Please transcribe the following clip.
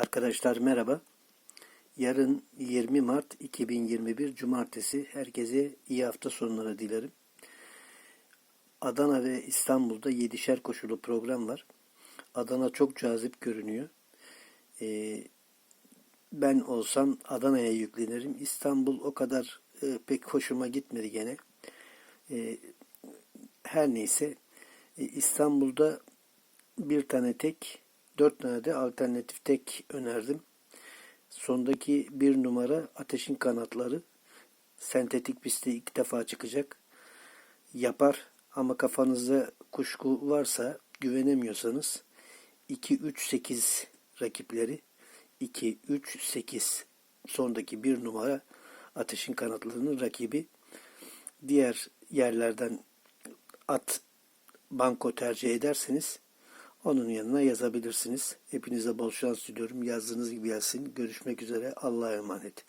Arkadaşlar merhaba. Yarın 20 Mart 2021 Cumartesi. Herkese iyi hafta sonları dilerim. Adana ve İstanbul'da 7'şer koşulu program var. Adana çok cazip görünüyor. Ee, ben olsam Adana'ya yüklenirim. İstanbul o kadar e, pek hoşuma gitmedi gene. Ee, her neyse e, İstanbul'da bir tane tek, dört tane de alternatif tek önerdim. Sondaki bir numara Ateşin Kanatları. Sentetik pistte ilk defa çıkacak. Yapar ama kafanızda kuşku varsa güvenemiyorsanız 2-3-8 rakipleri 2-3-8 sondaki bir numara Ateşin Kanatları'nın rakibi. Diğer yerlerden at banko tercih ederseniz onun yanına yazabilirsiniz. Hepinize bol şans diliyorum. Yazdığınız gibi gelsin. Görüşmek üzere. Allah'a emanet.